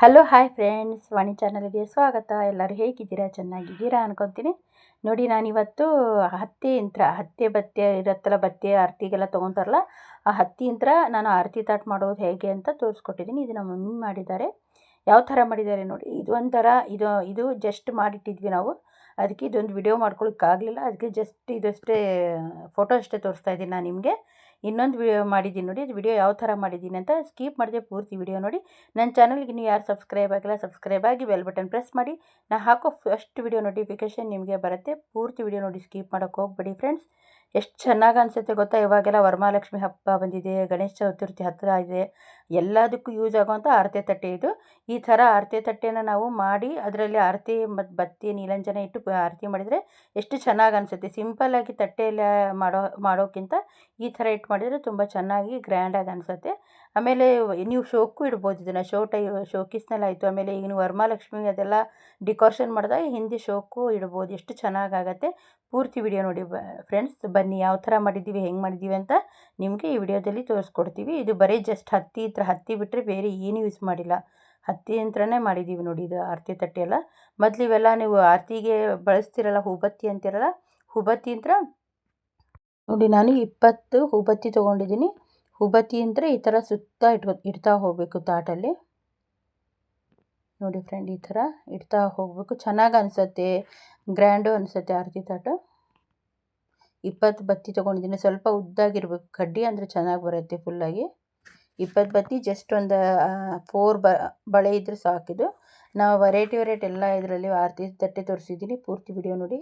Hello hi friends ವಾಣಿ ಚಾನಲ್ಗೆ ಸ್ವಾಗತ. ಎಲ್ಲರೂ ಹೇಗಿದ್ದೀರಾ? ಚೆನ್ನಾಗಿದ್ದೀರಾ ಅನ್ಕೊತೀನಿ. ನೋಡಿ ನಾನಿವತ್ತು ಹತ್ತಿ ಯಂತ್ರ, ಹತ್ತಿ ಬತ್ತೆ ಇರುತ್ತಲ್ಲ ಬತ್ತೆ, ಆರತಿಗೆಲ್ಲ ತೊಗೊತಾರಲ್ಲ ಆ ಹತ್ತಿ ಯಂತ್ರ ನಾನು ಆರತಿ ತಾಟ್ ಮಾಡೋದು ಹೇಗೆ ಅಂತ ತೋರಿಸ್ಕೊಟ್ಟಿದ್ದೀನಿ. ಇದು ನಮ್ಮ ಮಮ್ಮಿ ಮಾಡಿದ್ದಾರೆ. ಯಾವ ಥರ ಮಾಡಿದ್ದಾರೆ ನೋಡಿ ಇದು ಒಂಥರ ಇದು ಇದು ಜಸ್ಟ್ ಮಾಡಿಟ್ಟಿದ್ವಿ ನಾವು. ಅದಕ್ಕೆ ಇದೊಂದು ವಿಡಿಯೋ ಮಾಡ್ಕೊಳಕ್ಕಾಗಲಿಲ್ಲ. ಅದಕ್ಕೆ ಜಸ್ಟ್ ಇದಷ್ಟೇ ಫೋಟೋ ಅಷ್ಟೇ ತೋರಿಸ್ತಾ ಇದ್ದೀನಿ ನಾನು ನಿಮಗೆ. ಇನ್ನೊಂದು ವಿಡಿಯೋ ಮಾಡಿದ್ದೀನಿ ನೋಡಿ. ಅದು ವಿಡಿಯೋ ಯಾವ ಥರ ಮಾಡಿದ್ದೀನಿ ಅಂತ ಸ್ಕಿಪ್ ಮಾಡಿದೆ ಪೂರ್ತಿ ವಿಡಿಯೋ ನೋಡಿ. ನನ್ನ ಚಾನಲ್ಗೆ ನೀವು ಯಾರು ಸಬ್ಸ್ಕ್ರೈಬ್ ಆಗಿಲ್ಲ ಸಬ್ಸ್ಕ್ರೈಬ್ ಆಗಿ ಬೆಲ್ ಬಟನ್ ಪ್ರೆಸ್ ಮಾಡಿ. ನಾನು ಹಾಕೋ ಫಸ್ಟ್ ವಿಡಿಯೋ ನೋಟಿಫಿಕೇಷನ್ ನಿಮಗೆ ಬರುತ್ತೆ. ಪೂರ್ತಿ ವಿಡಿಯೋ ನೋಡಿ ಸ್ಕಿಪ್ ಮಾಡೋಕ್ಕೆ ಹೋಗ್ಬೇಡಿ ಫ್ರೆಂಡ್ಸ್ ಎಷ್ಟು ಚೆನ್ನಾಗಿ ಅನಿಸುತ್ತೆ ಗೊತ್ತಾ? ಇವಾಗೆಲ್ಲ ವರಮಹಾಲಕ್ಷ್ಮಿ ಹಬ್ಬ ಬಂದಿದೆ, ಗಣೇಶ ಚತುರ್ಥಿ ಹತ್ತಿರ ಇದೆ, ಎಲ್ಲದಕ್ಕೂ ಯೂಸ್ ಆಗುವಂಥ ಆರತಿ ತಟ್ಟೆ ಇದು. ಈ ಥರ ಆರತಿ ತಟ್ಟೆನ ನಾವು ಮಾಡಿ, ಅದರಲ್ಲಿ ಆರತಿ ಮತ್ತು ಬತ್ತಿ, ನೀಲಂಜನ ಇಟ್ಟು ಆರತಿ ಮಾಡಿದರೆ ಎಷ್ಟು ಚೆನ್ನಾಗಿ ಅನಿಸುತ್ತೆ. ಸಿಂಪಲ್ಲಾಗಿ ತಟ್ಟೆಯಲ್ಲಿ ಮಾಡೋ, ಮಾಡೋಕ್ಕಿಂತ ಈ ಥರ ಇಟ್ಟು ಮಾಡಿದರೆ ತುಂಬ ಚೆನ್ನಾಗಿ ಗ್ರ್ಯಾಂಡಾಗಿ ಅನಿಸುತ್ತೆ. ಆಮೇಲೆ ನೀವು ಶೋಕು ಇಡ್ಬೋದು ಇದನ್ನು. ಶೋ ಟೈ ಶೋಕೀಸ್ನಲ್ಲಾಯಿತು ಆಮೇಲೆ ಈಗ ನೀವು ವರಮಹಾಲಕ್ಷ್ಮಿ ಅದೆಲ್ಲ ಡಿಕೋರೇಷನ್ ಮಾಡಿದಾಗ ಹಿಂದಿ ಶೋಕು ಇಡ್ಬೋದು. ಎಷ್ಟು ಚೆನ್ನಾಗಾಗತ್ತೆ ಪೂರ್ತಿ ವಿಡಿಯೋ ನೋಡಿ ಫ್ರೆಂಡ್ಸ್ ಯಾವ ಥರ ಮಾಡಿದ್ದೀವಿ, ಹೆಂಗೆ ಮಾಡಿದ್ದೀವಿ ಅಂತ ನಿಮಗೆ ಈ ವಿಡಿಯೋದಲ್ಲಿ ತೋರಿಸ್ಕೊಡ್ತೀವಿ. ಇದು ಬರೀ ಜಸ್ಟ್ ಹತ್ತಿ ಹತ್ರ ಹತ್ತಿ ಬಿಟ್ಟರೆ ಬೇರೆ ಏನು ಯೂಸ್ ಮಾಡಿಲ್ಲ. ಹತ್ತಿ ಯಂತ್ರನೇ ಮಾಡಿದ್ದೀವಿ ನೋಡಿ, ಇದು ಆರತಿ ತಟ್ಟೆ ಎಲ್ಲ ಮೊದಲು ಇವೆಲ್ಲ ನೀವು ಆರತಿಗೆ ಬಳಸ್ತಿರಲ್ಲ, ಹೂಬತ್ತಿ ಅಂತಿರಲ್ಲ, ಹೂಬತ್ತಿ ಯಂತ್ರ? ನೋಡಿ, ನಾನು ಇಪ್ಪತ್ತು ಹೂಬತ್ತಿ ತೊಗೊಂಡಿದ್ದೀನಿ. ಹೂಬತ್ತಿ ಅಂದರೆ ಈ ಥರ ಸುತ್ತ ಇಟ್ಕೊ, ಇಡ್ತಾ ಹೋಗಬೇಕು ತಾಟಲ್ಲಿ. ನೋಡಿ ಫ್ರೆಂಡ್, ಈ ಥರ ಇಡ್ತಾ ಹೋಗಬೇಕು. ಚೆನ್ನಾಗಿ ಅನಿಸುತ್ತೆ, ಗ್ರ್ಯಾಂಡು ಅನಿಸುತ್ತೆ ಆರತಿ ತಾಟು. ಇಪ್ಪತ್ತು ಬತ್ತಿ ತೊಗೊಂಡಿದ್ದೀನಿ. ಸ್ವಲ್ಪ ಉದ್ದಾಗಿರ್ಬೇಕು. ಕಡ್ಡಿ ಅಂದರೆ ಚೆನ್ನಾಗಿ ಬರುತ್ತೆ ಫುಲ್ಲಾಗಿ ಇಪ್ಪತ್ತು ಬತ್ತಿ ಜಸ್ಟ್ ಒಂದು ಫೋರ್ ಬ, ಬಳೆ ಇದ್ದರೆ ಸಾಕಿದು ನಾವು ವೆರೈಟಿ ವೆರೈಟಿ ಎಲ್ಲ ಇದರಲ್ಲಿ ಆರ್ತಿ ತಟ್ಟೆ ತೋರಿಸಿದ್ದೀನಿ. ಪೂರ್ತಿ ವಿಡಿಯೋ ನೋಡಿ.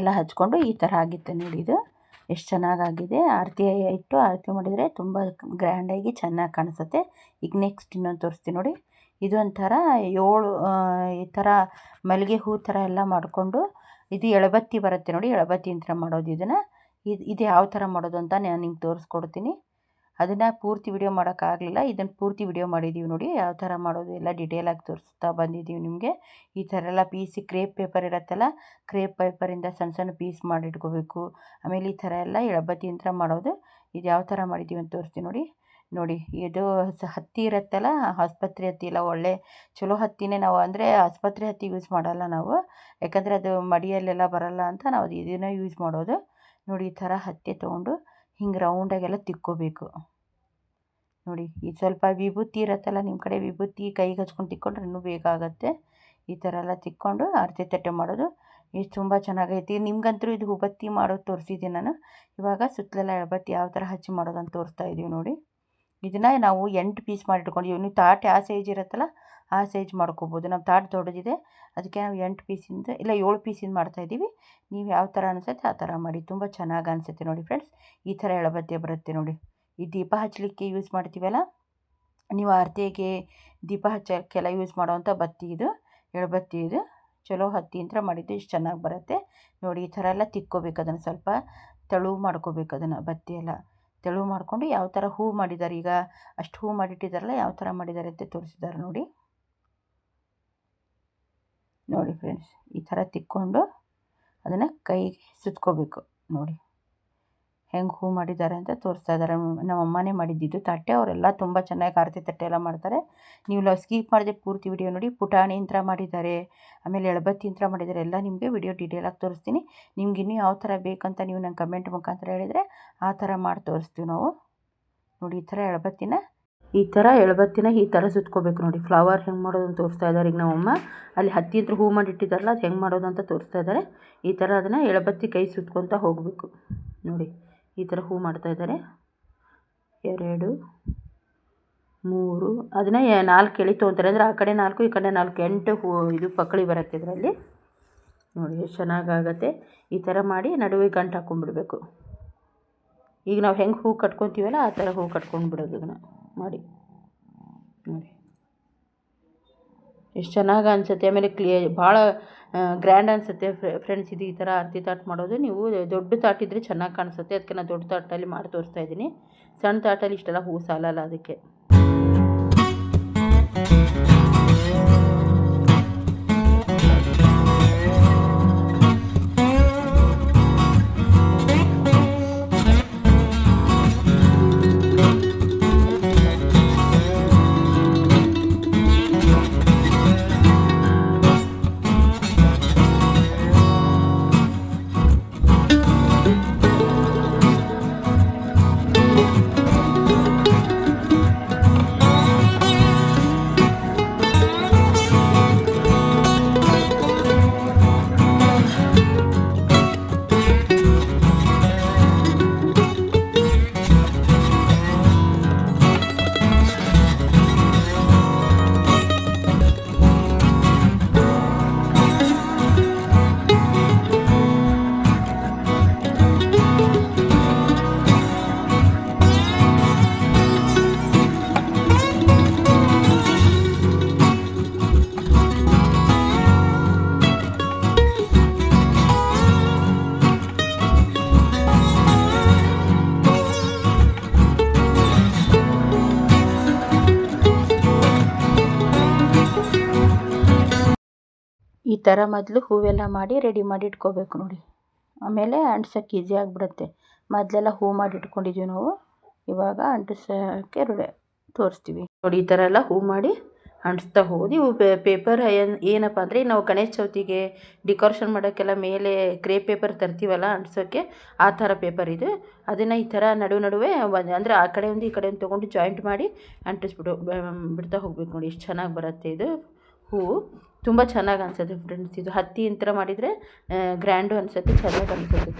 ಎಲ್ಲ ಹಚ್ಕೊಂಡು ಈ ಥರ ಆಗಿತ್ತು ನೋಡಿ ಇದು. ಎಷ್ಟು ಚೆನ್ನಾಗಾಗಿದೆ. ಆರತಿ ಇಟ್ಟು ಆರತಿ ಮಾಡಿದರೆ ತುಂಬ ಗ್ರ್ಯಾಂಡಾಗಿ ಚೆನ್ನಾಗಿ ಕಾಣಿಸುತ್ತೆ. ಈಗ ನೆಕ್ಸ್ಟ್ ಇನ್ನೊಂದು ತೋರಿಸ್ತೀನಿ ನೋಡಿ. ಇದು ಒಂಥರ ಏಳು ಈ ಥರ ಮಲ್ಲಿಗೆ ಹೂ ಥರ ಎಲ್ಲ ಮಾಡಿಕೊಂಡು ಇದು ಎಳಬತ್ತಿ ಬರುತ್ತೆ ನೋಡಿ. ಎಳಬತ್ತಿ ಅಂತ ಮಾಡೋದು ಇದನ್ನು. ಇದು ಇದು ಯಾವ ಥರ ಮಾಡೋದು ಅಂತ ನಾನು ನಿಮ್ಗೆ ತೋರಿಸ್ಕೊಡ್ತೀನಿ. ಅದನ್ನು ಪೂರ್ತಿ ವಿಡಿಯೋ ಮಾಡೋಕ್ಕಾಗಲಿಲ್ಲ ಇದನ್ನು ಪೂರ್ತಿ ವಿಡಿಯೋ ಮಾಡಿದ್ದೀವಿ ನೋಡಿ. ಯಾವ ಥರ ಮಾಡೋದು ಎಲ್ಲ ಡಿಟೇಲಾಗಿ ತೋರಿಸ್ತಾ ಬಂದಿದ್ದೀವಿ ನಿಮಗೆ. ಈ ಥರ ಎಲ್ಲ ಪೀಸಿ ಕ್ರೇಪ್ ಪೇಪರ್ ಇರುತ್ತಲ್ಲ ಕ್ರೇಪ್ ಪೇಪರಿಂದ ಸಣ್ಣ ಸಣ್ಣ ಪೀಸ್ ಮಾಡಿಟ್ಕೋಬೇಕು. ಆಮೇಲೆ ಈ ಥರ ಎಲ್ಲ ಎಳಬತ್ತಿ ಯಂತ್ರ ಮಾಡೋದು. ಇದು ಯಾವ ಥರ ಮಾಡಿದ್ದೀವಿ ಅಂತ ತೋರಿಸ್ತೀನಿ ನೋಡಿ. ನೋಡಿ, ಇದು ಹತ್ತಿ ಇರುತ್ತಲ್ಲ, ಆಸ್ಪತ್ರೆ ಹತ್ತಿ ಎಲ್ಲ ಒಳ್ಳೆ, ಚಲೋ ಹತ್ತಿನೇ ನಾವು ಅಂದರೆ ಆಸ್ಪತ್ರೆ ಹತ್ತಿ ಯೂಸ್ ಮಾಡಲ್ಲ ನಾವು. ಯಾಕಂದರೆ ಅದು ಮಡಿಯಲ್ಲೆಲ್ಲ ಬರಲ್ಲ ಅಂತ ನಾವು ಇದನ್ನು ಯೂಸ್ ಮಾಡೋದು. ನೋಡಿ, ಈ ಥರ ಹತ್ತಿ ತೊಗೊಂಡು ಹಿಂಗೆ ರೌಂಡಾಗೆಲ್ಲ ತಿಕ್ಕೋಬೇಕು. ನೋಡಿ, ಈ ಸ್ವಲ್ಪ ವಿಭೂತಿ ಇರತ್ತಲ್ಲ ನಿಮ್ಮ ಕಡೆ ವಿಭೂತಿ ಕೈಗೆ ಹಚ್ಕೊಂಡು ತಿಕ್ಕೊಂಡ್ರೆ ಇನ್ನೂ ಬೇಗ ಆಗುತ್ತೆ. ಈ ಥರ ಎಲ್ಲ ತಿಕ್ಕೊಂಡು ಆರತಿ ತಟ್ಟೆ ಮಾಡೋದು ಇದು ತುಂಬ ಚೆನ್ನಾಗೈತಿ. ನಿಮ್ಗಂತೂ ಇದು ಹುಬ್ಬತ್ತಿ ಮಾಡೋದು ತೋರಿಸಿದ್ದೀನಿ ನಾನು. ಇವಾಗ ಸುತ್ತಲೆಲ್ಲ ಎಳಬತ್ತಿ ಯಾವ ಥರ ಹಚ್ಚಿ ಮಾಡೋದಂತ ತೋರಿಸ್ತಾ ಇದ್ದೀವಿ ನೋಡಿ. ಇದನ್ನು ನಾವು ಎಂಟು ಪೀಸ್ ಮಾಡಿ ಇಟ್ಕೊಂಡಿದ್ದೀವಿ ನೀವು ತಾಟ್ ಆ ಸೈಜ್ ಇರುತ್ತಲ್ಲ ಆ ಸೈಜ್ ಮಾಡ್ಕೋಬೋದು. ನಮ್ಮ ತಾಟ್ ದೊಡ್ಡದಿದೆ, ಅದಕ್ಕೆ ನಾವು ಎಂಟು ಪೀಸಿಂದ ಇಲ್ಲ ಏಳು ಪೀಸಿಂದ ಮಾಡ್ತಾಯಿದ್ದೀವಿ ನೀವು ಯಾವ ಥರ ಅನಿಸುತ್ತೆ ಆ ಥರ ಮಾಡಿ. ತುಂಬ ಚೆನ್ನಾಗಿ ಅನಿಸುತ್ತೆ ನೋಡಿ ಫ್ರೆಂಡ್ಸ್. ಈ ಥರ ಎಳಬತ್ತೆ ಬರುತ್ತೆ ನೋಡಿ. ಈ ದೀಪ ಹಚ್ಚಲಿಕ್ಕೆ ಯೂಸ್ ಮಾಡ್ತೀವಲ್ಲ? ನೀವು ಆರತಿಗೆ ದೀಪ ಹಚ್ಚೋಕ್ಕೆಲ್ಲ ಯೂಸ್ ಮಾಡೋವಂಥ ಬತ್ತಿ ಇದು, ಎಳಬತ್ತಿ ಇದು. ಚಲೋ ಹತ್ತಿ ಅಂತ ಮಾಡಿದ್ದು ಇಷ್ಟು ಚೆನ್ನಾಗಿ ಬರುತ್ತೆ. ನೋಡಿ ಈ ಥರ ಎಲ್ಲ ತಿಕ್ಕೋಬೇಕು ಅದನ್ನು ಸ್ವಲ್ಪ ತೆಳು ಮಾಡ್ಕೋಬೇಕು ಅದನ್ನು ಬತ್ತಿ ಎಲ್ಲ. ತೆಳು ಮಾಡಿಕೊಂಡು ಯಾವ ಥರ ಹೂ ಮಾಡಿದ್ದಾರೆ ಈಗ? ಅಷ್ಟು ಹೂ ಮಾಡಿಟ್ಟಿದ್ದಾರಲ್ಲ, ಯಾವ ಥರ ಮಾಡಿದ್ದಾರೆ ಅಂತ ತೋರಿಸಿದ್ದಾರೆ ನೋಡಿ. ನೋಡಿ ಫ್ರೆಂಡ್ಸ್ ಈ ಥರ ತಿಕ್ಕೊಂಡು ಅದನ್ನು ಕೈಗೆ ಸುತ್ಕೋಬೇಕು. ನೋಡಿ. ಹೆಂಗೆ ಹೂ ಮಾಡಿದ್ದಾರೆ ಅಂತ ತೋರಿಸ್ತಾ ಇದ್ದಾರೆ. ನಮ್ಮ ಅಮ್ಮನೇ ಮಾಡಿದ್ದಿದ್ದು ತಟ್ಟೆ, ಅವರೆಲ್ಲ ತುಂಬ ಚೆನ್ನಾಗಿ ಆರತಿ ತಟ್ಟೆ ಎಲ್ಲ ಮಾಡ್ತಾರೆ. ನೀವು ಲವ್ ಸ್ಕೀಪ್ ಮಾಡಿದ್ರೆ ಪೂರ್ತಿ ವಿಡಿಯೋ ನೋಡಿ. ಪುಟಾಣಿ ಯಂತ್ರ ಮಾಡಿದ್ದಾರೆ, ಆಮೇಲೆ ಎಳಬತ್ತಿ ಯಂತ್ರ ಮಾಡಿದ್ದಾರೆ, ಎಲ್ಲ ನಿಮಗೆ ವಿಡಿಯೋ ಡೀಟೇಲಾಗಿ ತೋರಿಸ್ತೀನಿ. ನಿಮ್ಗೆ ಇನ್ನೂ ಯಾವ ಥರ ಬೇಕಂತ ನೀವು ನಂಗೆ ಕಮೆಂಟ್ ಮುಖಾಂತರ ಹೇಳಿದರೆ ಆ ಥರ ಮಾಡಿ ತೋರಿಸ್ತೀವಿ ನಾವು. ನೋಡಿ, ಈ ಥರ ಎಳಬತ್ತಿನ ಈ ಥರ ಎಳಬತ್ತಿನ ಈ ಥರ ಸುತ್ಕೋಬೇಕು ನೋಡಿ. ಫ್ಲವರ್ ಹೆಂಗೆ ಮಾಡೋದು ಅಂತ ತೋರಿಸ್ತಾ ಇದ್ದಾರೆ ಈಗ ನಮ್ಮಮ್ಮ. ಅಲ್ಲಿ ಹತ್ತಿ ಹತ್ರ ಹೂ ಮಾಡಿಟ್ಟಿದ್ದಾರಲ್ಲ, ಅದು ಹೆಂಗೆ ಮಾಡೋದು ಅಂತ ತೋರಿಸ್ತಾ ಇದ್ದಾರೆ. ಈ ಥರ ಅದನ್ನು ಎಳಬತ್ತಿ ಕೈ ಸುತ್ಕೊತಾ ಹೋಗಬೇಕು. ನೋಡಿ, ಈ ಥರ ಹೂ ಮಾಡ್ತಾ ಇದ್ದಾರೆ. ಎರಡು, ಮೂರು, ಅದನ್ನ ನಾಲ್ಕು ಎಳೆ ತೊಗೊತಾರೆ. ಅಂದರೆ ಆ ಕಡೆ ನಾಲ್ಕು, ಈ ಕಡೆ ನಾಲ್ಕು, ಎಂಟು ಹೂ, ಇದು ಪಕ್ಕಳಿ ಬರುತ್ತೆ ಇದರಲ್ಲಿ. ನೋಡಿ, ಎಷ್ಟು ಚೆನ್ನಾಗಾಗತ್ತೆ. ಈ ಥರ ಮಾಡಿ ನಡುವೆ ಗಂಟು ಹಾಕ್ಕೊಂಡ್ಬಿಡ್ಬೇಕು ಈಗ ನಾವು ಹೆಂಗೆ ಹೂ ಕಟ್ಕೊತೀವಲ್ಲ, ಆ ಥರ ಹೂ ಕಟ್ಕೊಂಡು ಬಿಡೋದು ಅದನ್ನು ಮಾಡಿ. ನೋಡಿ. ಎಷ್ಟು ಚೆನ್ನಾಗಿ ಅನಿಸುತ್ತೆ. ಆಮೇಲೆ ಕ್ಲಿಯ ಭಾಳ ಗ್ರ್ಯಾಂಡ್ ಅನಿಸುತ್ತೆ. ಫ್ರೆಂಡ್ಸ್ ಇದು ಈ ಥರ ಆರತಿ ತಾಟ್ ಮಾಡೋದು. ನೀವು ದೊಡ್ಡ ತಾಟಿದ್ರೆ ಚೆನ್ನಾಗಿ ಕಾಣಿಸುತ್ತೆ. ಅದಕ್ಕೆ ನಾನು ದೊಡ್ಡ ತಾಟಲ್ಲಿ ಮಾಡಿ ತೋರಿಸ್ತಾ ಇದ್ದೀನಿ. ಸಣ್ಣ ತಾಟಲ್ಲಿ ಇಷ್ಟೆಲ್ಲ ಹೂ ಸಾಲಲ್ಲ ಅದಕ್ಕೆ. ಈ ಥರ ಮೊದಲು ಹೂವೆಲ್ಲ ಮಾಡಿ ರೆಡಿ ಮಾಡಿ ಇಟ್ಕೋಬೇಕು ನೋಡಿ. ಆಮೇಲೆ ಅಂಟ್ಸೋಕ್ಕೆ ಈಸಿ ಆಗಿಬಿಡುತ್ತೆ. ಮೊದಲೆಲ್ಲ ಹೂ ಮಾಡಿ ಇಟ್ಕೊಂಡಿದ್ದೀವಿ ನಾವು. ಇವಾಗ ಅಂಟಿಸೋಕ್ಕೆ ರೆಡಿ ತೋರಿಸ್ತೀವಿ. ನೋಡಿ, ಈ ಥರ ಎಲ್ಲ ಹೂ ಮಾಡಿ ಅಂಟಿಸ್ತಾ ಹೋಗೋದು ಇವು ಪೇಪರ್ ಏನು ಏನಪ್ಪ ಅಂದರೆ, ನಾವು ಗಣೇಶ ಚೌತಿಗೆ ಡೆಕೋರೇಷನ್ ಮಾಡೋಕ್ಕೆಲ್ಲ ಮೇಲೆ ಕ್ರೇ ಪೇಪರ್ ತರ್ತೀವಲ್ಲ ಅಂಟಿಸೋಕ್ಕೆ, ಆ ಥರ ಪೇಪರ್ ಇದು. ಅದನ್ನು ಈ ಥರ ನಡುವೆ ನಡುವೆ ಅಂದರೆ ಆ ಕಡೆ ಒಂದು ಈ ಕಡೆ ಒಂದು ತೊಗೊಂಡು ಜಾಯಿಂಟ್ ಮಾಡಿ ಅಂಟಿಸ್ಬಿಡು ಬಿಡ್ತಾ ಹೋಗ್ಬೇಕು ನೋಡಿ, ಎಷ್ಟು ಚೆನ್ನಾಗಿ ಬರುತ್ತೆ ಇದು ಹೂವು ತುಂಬ ಚೆನ್ನಾಗಿ ಅನ್ಸುತ್ತೆ ಫ್ರೆಂಡ್ಸ್ ಇದು ಹತ್ತಿ ಯಂತ್ರ ಮಾಡಿದರೆ ಗ್ರ್ಯಾಂಡು ಅನಿಸುತ್ತೆ ಚೆನ್ನಾಗಿ ಅನಿಸುತ್ತೆ.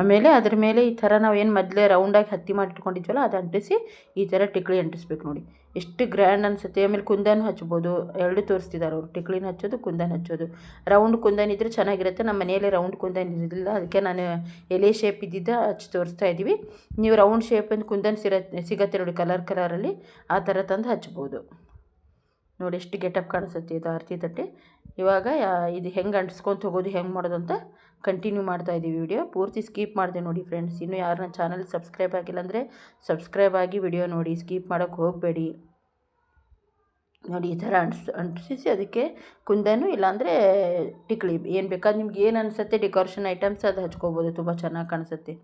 ಆಮೇಲೆ ಅದ್ರ ಮೇಲೆ ಈ ಥರ ನಾವು ಏನು ಮೊದಲೇ ರೌಂಡಾಗಿ ಹತ್ತಿ ಮಾಡಿಟ್ಕೊಂಡಿದ್ವಲ್ಲ ಅದು ಅಂಟಿಸಿ ಈ ಥರ ಟಿಕ್ಳಿ ಅಂಟಿಸ್ಬೇಕು ನೋಡಿ. ಎಷ್ಟು ಗ್ರ್ಯಾಂಡ್ ಅನಿಸುತ್ತೆ. ಆಮೇಲೆ ಕುಂದನೂ ಹಚ್ಬೋದು. ಎರಡು ತೋರಿಸ್ತಿದ್ದಾರೆ ಅವರು. ಟಿಕ್ಳಿನ ಹಚ್ಚೋದು, ಕುಂದನ್ ಹಚ್ಚೋದು. ರೌಂಡ್ ಕುಂದನ್ ಇದ್ದರೆ ಚೆನ್ನಾಗಿರುತ್ತೆ. ನಮ್ಮ ಮನೆಯಲ್ಲಿ ರೌಂಡ್ ಕುಂದನ್ ಇರಲಿಲ್ಲ ಅದಕ್ಕೆ ನಾನು ಎಲೆ ಶೇಪ್ ಇದ್ದಿದ್ದ ಹಚ್ಚಿ ತೋರಿಸ್ತಾ ಇದ್ದೀವಿ. ನೀವು ರೌಂಡ್ ಶೇಪನ್ನು ಕುಂದನ್ ಸಿರ, ಸಿಗತ್ತೆ ನೋಡಿ ಕಲರ್ ಕಲರಲ್ಲಿ ಆ ಥರ ತಂದು ಹಚ್ಬೋದು. ನೋಡಿ ಎಷ್ಟು ಗೆಟಪ್ ಕಾಣಿಸುತ್ತೆ ಇದು, ಆರತಿ ತಟ್ಟೆ. ಇವಾಗ ಇದು ಹೆಂಗೆ ಅಂಟಿಸ್ಕೊಂಡು ಹೋಗೋದು ಹೆಂಗೆ ಮಾಡೋದು ಅಂತ ಕಂಟಿನ್ಯೂ ಮಾಡ್ತಾ ಇದ್ದೀವಿ ವಿಡಿಯೋ ಪೂರ್ತಿ ಸ್ಕಿಪ್ ಮಾಡಿದೆ ನೋಡಿ ಫ್ರೆಂಡ್ಸ್ ಇನ್ನೂ ಯಾರು ನನ್ನ ಚಾನಲ್ ಸಬ್ಸ್ಕ್ರೈಬ್ ಆಗಿಲ್ಲ ಅಂದರೆ ಸಬ್ಸ್ಕ್ರೈಬ್ ಆಗಿ ವಿಡಿಯೋ ನೋಡಿ. ಸ್ಕಿಪ್ ಮಾಡೋಕ್ಕೆ ಹೋಗಬೇಡಿ. ನೋಡಿ, ಈ ಥರ ಅಂಟಿಸ್ ಅಂಟಿಸಿ ಅದಕ್ಕೆ ಕುಂದನು ಇಲ್ಲಾಂದರೆ ಟಿಕ್ಳಿ ಏನು ಬೇಕಾದ್ರೆ ನಿಮ್ಗೆ ಏನು ಅನಿಸುತ್ತೆ ಡೆಕೋರೇಷನ್ ಐಟಮ್ಸ್ ಅದು ಹಚ್ಕೋಬೋದು. ತುಂಬ ಚೆನ್ನಾಗಿ ಕಾಣಿಸುತ್ತೆ.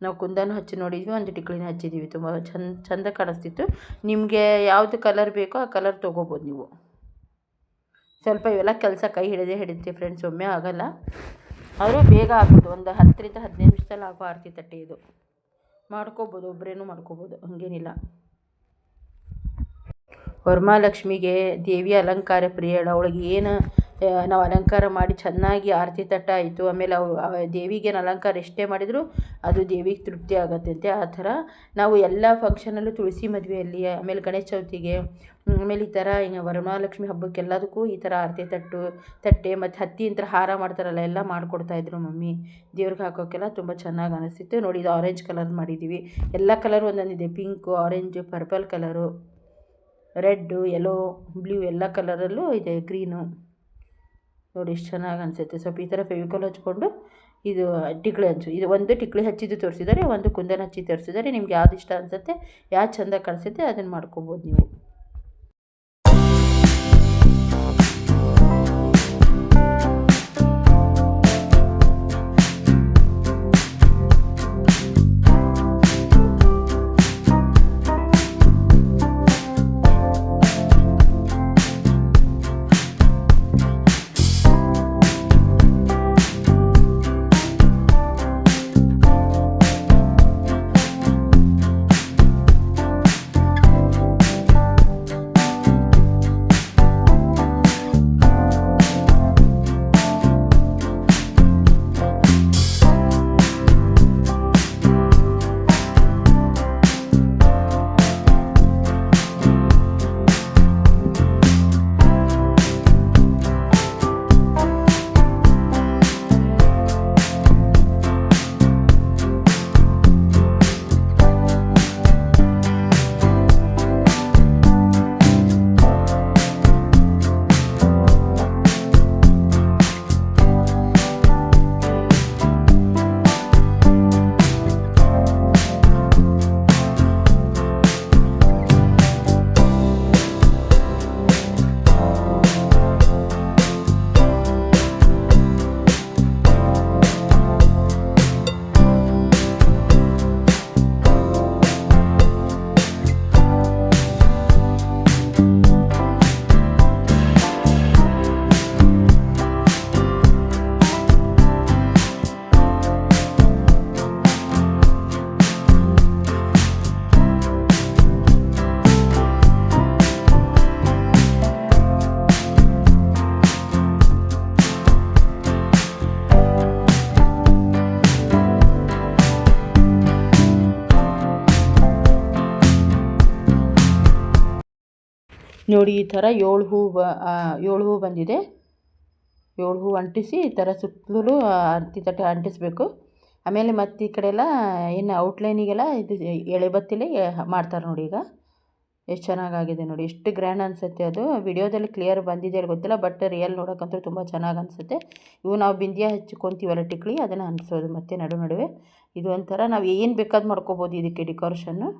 ನಾವು ಕುಂದನು ಹಚ್ಚಿ ನೋಡಿದ್ವಿ, ಒಂದು ಟಿಕ್ಳಿನ ಹಚ್ಚಿದ್ದೀವಿ ತುಂಬ ಚಂದ ಚಂದ ಕಾಣಿಸ್ತಿತ್ತು. ನಿಮಗೆ ಯಾವುದು ಕಲರ್ ಬೇಕೋ ಆ ಕಲರ್ ತೊಗೋಬೋದು ನೀವು. ಸ್ವಲ್ಪ ಇವೆಲ್ಲ ಕೆಲಸ ಕೈ ಹಿಡಿದೇ ಹಿಡಿತೀವಿ ಫ್ರೆಂಡ್ಸ್ ಒಮ್ಮೆ ಆಗೋಲ್ಲ. ಆದರೆ ಬೇಗ ಆಗ್ಬೋದು. ಒಂದು ಹತ್ತರಿಂದ ಹದಿನೈದು ನಿಮಿಷದಲ್ಲಿ ಆಗೋ ಆರತಿ ತಟ್ಟೆ ಇದು. ಮಾಡ್ಕೋಬೋದು ಒಬ್ಬರೇನು ಮಾಡ್ಕೋಬೋದು, ಹಾಗೇನಿಲ್ಲ. ವರಮಹಾಲಕ್ಷ್ಮಿಗೆ ದೇವಿ ಅಲಂಕಾರ ಪ್ರಿಯಳ, ಅವಳಿಗೆ ಏನು ನಾವು ಅಲಂಕಾರ ಮಾಡಿ ಚೆನ್ನಾಗಿ ಆರತಿ ತಟ್ಟ ಆಯಿತು. ಆಮೇಲೆ ಅವು ದೇವಿಗೇನು ಅಲಂಕಾರ ಎಷ್ಟೇ ಮಾಡಿದರೂ ಅದು ದೇವಿಗೆ ತೃಪ್ತಿ ಆಗುತ್ತಂತೆ. ಆ ಥರ ನಾವು ಎಲ್ಲ ಫಂಕ್ಷನಲ್ಲೂ ತುಳಸಿ ಮದುವೆಯಲ್ಲಿ, ಆಮೇಲೆ ಗಣೇಶ ಚೌತಿಗೆ ಆಮೇಲೆ ಈ ಥರ ಹಿಂಗೆ ವರಮಹಾಲಕ್ಷ್ಮಿ ಹಬ್ಬಕ್ಕೆ ಎಲ್ಲದಕ್ಕೂ ಈ ಥರ ಆರತಿ ತಟ್ಟು, ತಟ್ಟೆ ಮತ್ತು ಹತ್ತಿ ಹತ್ತಿಯಿಂದ ಹಾರ ಮಾಡ್ತಾರಲ್ಲ, ಎಲ್ಲ ಮಾಡಿಕೊಡ್ತಾಯಿದ್ರು ಮಮ್ಮಿ. ದೇವ್ರಿಗೆ ಹಾಕೋಕ್ಕೆಲ್ಲ ತುಂಬ ಚೆನ್ನಾಗಿ ಅನಿಸ್ತಿತ್ತು. ನೋಡಿ ಇದು ಆರೆಂಜ್ ಕಲರ್ ಮಾಡಿದ್ದೀವಿ ಎಲ್ಲ colour ಒಂದೊಂದಿದೆ. Pink orange purple colour red yellow blue ಎಲ್ಲ ಕಲರಲ್ಲೂ ಇದೆ ಗ್ರೀನು ನೋಡಿ ಎಷ್ಟು ಚೆನ್ನಾಗಿ ಅನಿಸುತ್ತೆ. ಸ್ವಲ್ಪ ಈ ಥರ ಫೆವಿಕಾಲ್ ಹಚ್ಕೊಂಡು ಇದು ಟಿಕ್ಳಿ ಹಚ್ಚು ಇದು ಒಂದು ಟಿಕ್ಳಿ ಹಚ್ಚಿದ್ದು ತೋರಿಸಿದ್ದಾರೆ ಒಂದು ಕುಂದನ್ ಹಚ್ಚಿ ತೋರಿಸಿದ್ದಾರೆ ನಿಮ್ಗೆ ಯಾವ್ದು ಇಷ್ಟ ಅನಿಸುತ್ತೆ ಯಾವ್ದು ಚೆಂದ ಕಾಣಿಸುತ್ತೆ ಅದನ್ನು ಮಾಡ್ಕೊಬೋದು ನೀವು. ನೋಡಿ, ಈ ಥರ ಏಳು ಹೂ ಏಳು ಹೂ ಬಂದಿದೆ. ಏಳು ಹೂ ಅಂಟಿಸಿ, ಈ ಥರ ಸುತ್ತಲೂ ಅಂಟಿ ತಟ್ಟೆ ಅಂಟಿಸಬೇಕು. ಆಮೇಲೆ ಮತ್ತೆ ಈ ಕಡೆ ಎಲ್ಲ ಏನು ಔಟ್ಲೈನಿಗೆಲ್ಲ ಇದು ಎಳೆ ಬತ್ತಿಲಿ ಮಾಡ್ತಾರೆ ನೋಡಿ ಈಗ. ಎಷ್ಟು ಚೆನ್ನಾಗಾಗಿದೆ ನೋಡಿ. ಎಷ್ಟು ಗ್ರ್ಯಾಂಡ್ ಅನಿಸುತ್ತೆ ಅದು. ವಿಡಿಯೋದಲ್ಲಿ ಕ್ಲಿಯರ್ ಬಂದಿದೆ ಗೊತ್ತಿಲ್ಲ ಬಟ್ ರಿಯಲ್ ನೋಡೋಕ್ಕಂತೂ ತುಂಬ ಚೆನ್ನಾಗಿ ಅನಿಸುತ್ತೆ. ಇವು ನಾವು ಬಿಂದಿಯ ಹಚ್ಕೊತೀವಲ್ಲ ಟಿಕ್ಳಿ ಅದನ್ನು ಅನಿಸೋದು ಮತ್ತು ನಡು ನಡುವೆ. ಇದು ಒಂಥರ ನಾವು ಏನು ಬೇಕಾದ್ ಮಾಡ್ಕೋಬೋದು ಇದಕ್ಕೆ ಡೆಕೋರೇಷನ್ನು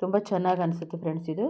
ತುಂಬ ಚೆನ್ನಾಗಿ ಅನಿಸುತ್ತೆ ಫ್ರೆಂಡ್ಸ್ ಇದು.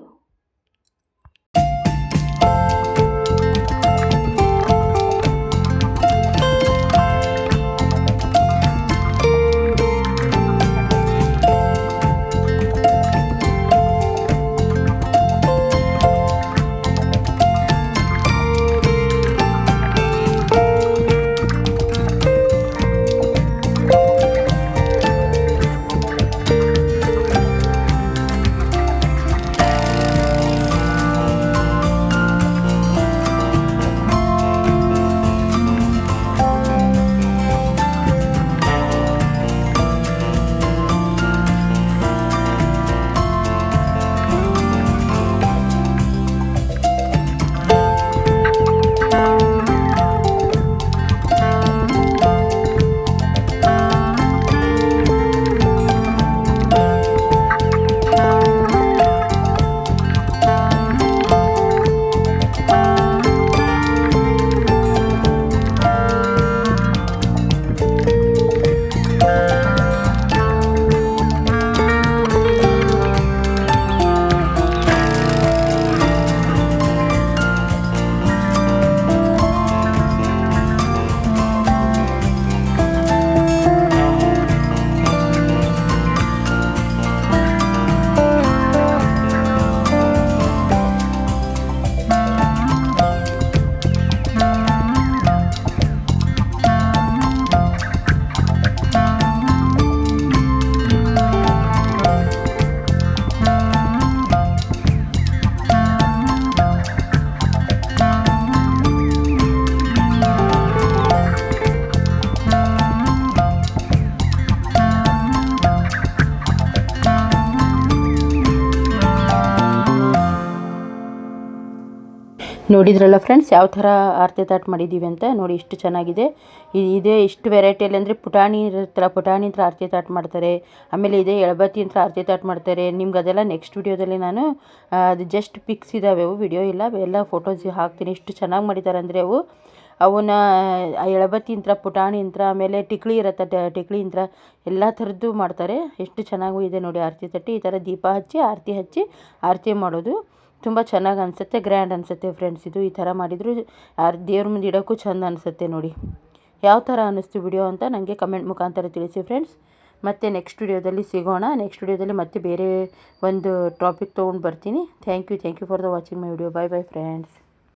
ನೋಡಿದ್ರಲ್ಲ ಫ್ರೆಂಡ್ಸ್ ಯಾವ ಥರ ಆರತಿ ತಾಟ್ ಮಾಡಿದ್ದೀವಿ ಅಂತ ನೋಡಿ ಇಷ್ಟು ಚೆನ್ನಾಗಿದೆ. ಇದೇ ಇಷ್ಟು ವೆರೈಟಿಯಲ್ಲಿ ಅಂದರೆ ಪುಟಾಣಿ ಇರುತ್ತಲ್ಲ, ಪುಟಾಣಿ ಅಂತ ಆರತಿ ತಾಟ್ ಮಾಡ್ತಾರೆ. ಆಮೇಲೆ ಇದೇ ಎಳಬತ್ತಿ ಅಂತ ಆರತಿ ತಾಟ್ ಮಾಡ್ತಾರೆ. ನಿಮ್ಗೆ ಅದೆಲ್ಲ ನೆಕ್ಸ್ಟ್ ವಿಡಿಯೋದಲ್ಲಿ ನಾನು ಅದು ಜಸ್ಟ್ ಪಿಕ್ಸ್ ಇದ್ದಾವೆ ಅವು ವಿಡಿಯೋ ಇಲ್ಲ, ಎಲ್ಲ ಫೋಟೋಸ್ ಹಾಕ್ತೀನಿ. ಇಷ್ಟು ಚೆನ್ನಾಗಿ ಮಾಡಿದ್ದಾರೆ ಅಂದರೆ ಅವು. ಅವನ್ನ ಎಳಬತ್ತಿ ಯಂತ್ರ ಪುಟಾಣಿ ಯಂತ್ರ ಆಮೇಲೆ ಟಿಕ್ಳಿ ಇರುತ್ತೆ ಟಿಕ್ಳಿ ಯಂತ್ರ ಎಲ್ಲ ಥರದ್ದು ಮಾಡ್ತಾರೆ. ಎಷ್ಟು ಚೆನ್ನಾಗೂ ಇದೆ ನೋಡಿ ಆರತಿ ತಟ್ಟಿ. ಈ ಥರ ದೀಪ ಹಚ್ಚಿ, ಆರತಿ ಹಚ್ಚಿ, ಆರತಿ ಮಾಡೋದು. ತುಂಬ ಚೆನ್ನಾಗಿ ಅನಿಸುತ್ತೆ ಗ್ರ್ಯಾಂಡ್ ಅನಿಸುತ್ತೆ ಫ್ರೆಂಡ್ಸ್ ಇದು ಈ ಥರ ಮಾಡಿದರೂ, ಯಾರು ದೇವ್ರ ಮುಂದೆ ಇಡೋಕ್ಕೂ ಚೆಂದ ಅನಿಸುತ್ತೆ ನೋಡಿ. ಯಾವ ಥರ ಅನ್ನಿಸ್ತು ವಿಡಿಯೋ ಅಂತ ನನಗೆ ಕಮೆಂಟ್ ಮುಖಾಂತರ ತಿಳಿಸಿ ಫ್ರೆಂಡ್ಸ್ ಮತ್ತು ನೆಕ್ಸ್ಟ್ ವಿಡಿಯೋದಲ್ಲಿ ಸಿಗೋಣ. ನೆಕ್ಸ್ಟ್ ವಿಡಿಯೋದಲ್ಲಿ ಮತ್ತೆ ಬೇರೆ ಒಂದು ಟಾಪಿಕ್ ತೊಗೊಂಡು ಬರ್ತೀನಿ. Thank you thank you for the watching my video bye bye friends